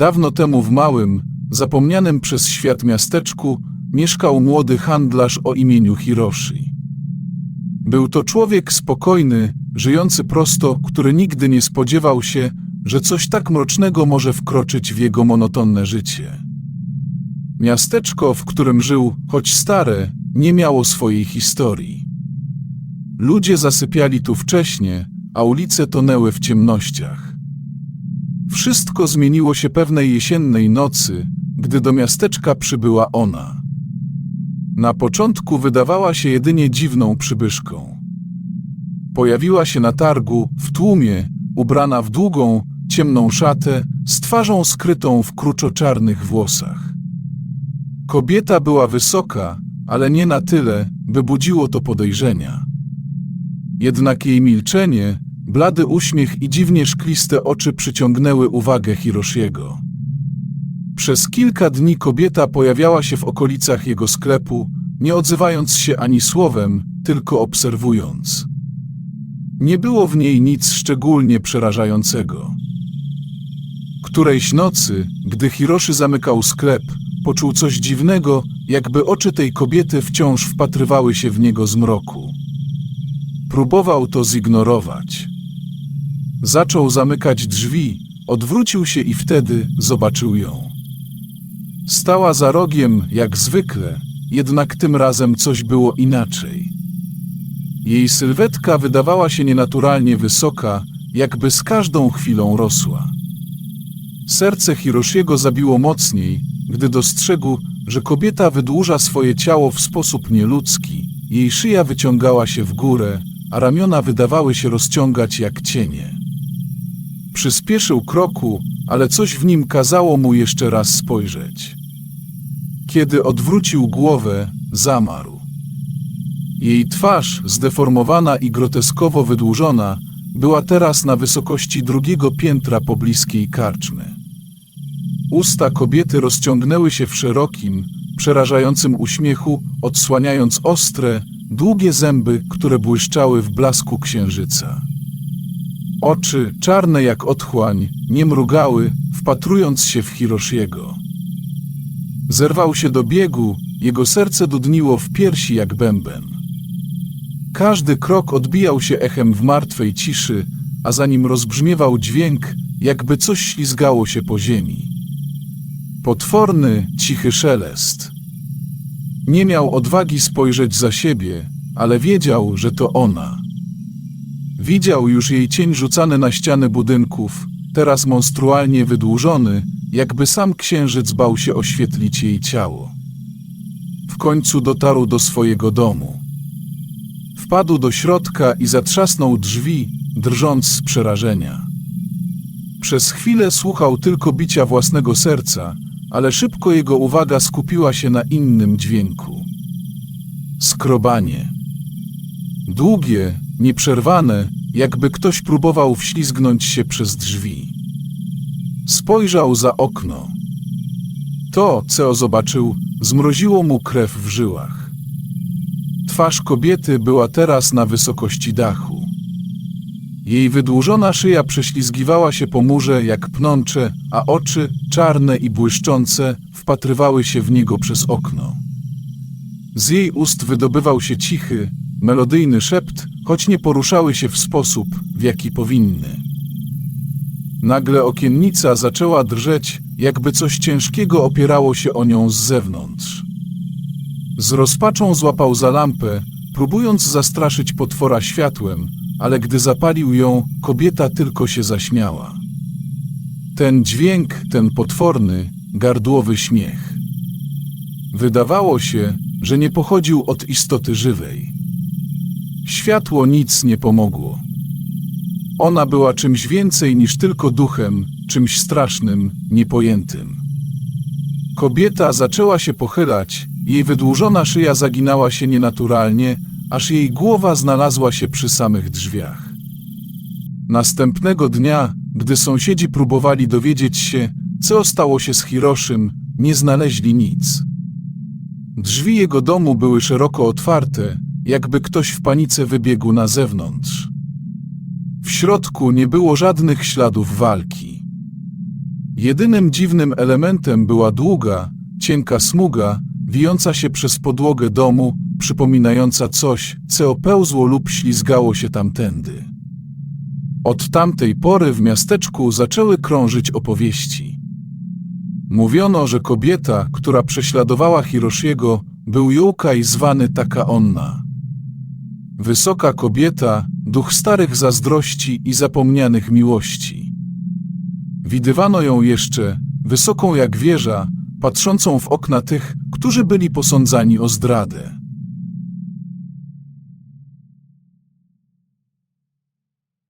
Dawno temu w małym, zapomnianym przez świat miasteczku mieszkał młody handlarz o imieniu Hiroshi. Był to człowiek spokojny, żyjący prosto, który nigdy nie spodziewał się, że coś tak mrocznego może wkroczyć w jego monotonne życie. Miasteczko, w którym żył, choć stare, nie miało swojej historii. Ludzie zasypiali tu wcześnie, a ulice tonęły w ciemnościach. Wszystko zmieniło się pewnej jesiennej nocy, gdy do miasteczka przybyła ona. Na początku wydawała się jedynie dziwną przybyszką. Pojawiła się na targu, w tłumie, ubrana w długą, ciemną szatę, z twarzą skrytą w kruczoczarnych włosach. Kobieta była wysoka, ale nie na tyle, by budziło to podejrzenia. Jednak jej milczenie, blady uśmiech i dziwnie szkliste oczy przyciągnęły uwagę Hiroshiego. Przez kilka dni kobieta pojawiała się w okolicach jego sklepu, nie odzywając się ani słowem, tylko obserwując. Nie było w niej nic szczególnie przerażającego. Którejś nocy, gdy Hiroshi zamykał sklep, poczuł coś dziwnego, jakby oczy tej kobiety wciąż wpatrywały się w niego z mroku. Próbował to zignorować. Zaczął zamykać drzwi, odwrócił się i wtedy zobaczył ją. Stała za rogiem, jak zwykle, jednak tym razem coś było inaczej. Jej sylwetka wydawała się nienaturalnie wysoka, jakby z każdą chwilą rosła. Serce Hiroshiego zabiło mocniej, gdy dostrzegł, że kobieta wydłuża swoje ciało w sposób nieludzki. Jej szyja wyciągała się w górę, a ramiona wydawały się rozciągać jak cienie. Przyspieszył kroku, ale coś w nim kazało mu jeszcze raz spojrzeć. Kiedy odwrócił głowę, zamarł. Jej twarz, zdeformowana i groteskowo wydłużona, była teraz na wysokości drugiego piętra pobliskiej karczmy. Usta kobiety rozciągnęły się w szerokim, przerażającym uśmiechu, odsłaniając ostre, długie zęby, które błyszczały w blasku księżyca. Oczy, czarne jak otchłań, nie mrugały, wpatrując się w Hiroshiego. Zerwał się do biegu, jego serce dudniło w piersi jak bęben. Każdy krok odbijał się echem w martwej ciszy, a za nim rozbrzmiewał dźwięk, jakby coś ślizgało się po ziemi. Potworny, cichy szelest. Nie miał odwagi spojrzeć za siebie, ale wiedział, że to ona. Widział już jej cień rzucany na ściany budynków, teraz monstrualnie wydłużony, jakby sam księżyc bał się oświetlić jej ciało. W końcu dotarł do swojego domu. Wpadł do środka i zatrzasnął drzwi, drżąc z przerażenia. Przez chwilę słuchał tylko bicia własnego serca, ale szybko jego uwaga skupiła się na innym dźwięku. Skrobanie. Długie, nieprzerwane, jakby ktoś próbował wślizgnąć się przez drzwi. Spojrzał za okno. To, co zobaczył, zmroziło mu krew w żyłach. Twarz kobiety była teraz na wysokości dachu. Jej wydłużona szyja prześlizgiwała się po murze jak pnącze, a oczy, czarne i błyszczące, wpatrywały się w niego przez okno. Z jej ust wydobywał się cichy, melodyjny szept, choć nie poruszały się w sposób, w jaki powinny. Nagle okiennica zaczęła drżeć, jakby coś ciężkiego opierało się o nią z zewnątrz. Z rozpaczą złapał za lampę, próbując zastraszyć potwora światłem, ale gdy zapalił ją, kobieta tylko się zaśmiała. Ten dźwięk, ten potworny, gardłowy śmiech. Wydawało się, że nie pochodził od istoty żywej. Światło nic nie pomogło. Ona była czymś więcej niż tylko duchem, czymś strasznym, niepojętym. Kobieta zaczęła się pochylać, jej wydłużona szyja zaginała się nienaturalnie, aż jej głowa znalazła się przy samych drzwiach. Następnego dnia, gdy sąsiedzi próbowali dowiedzieć się, co stało się z Hiroszym, nie znaleźli nic. Drzwi jego domu były szeroko otwarte, jakby ktoś w panice wybiegł na zewnątrz. W środku nie było żadnych śladów walki. Jedynym dziwnym elementem była długa, cienka smuga, wijąca się przez podłogę domu, przypominająca coś, co pełzło lub ślizgało się tamtędy. Od tamtej pory w miasteczku zaczęły krążyć opowieści. Mówiono, że kobieta, która prześladowała Hiroshiego, był Yokai zwany Taka Onna. Wysoka kobieta, duch starych zazdrości i zapomnianych miłości. Widywano ją jeszcze, wysoką jak wieża, patrzącą w okna tych, którzy byli posądzani o zdradę.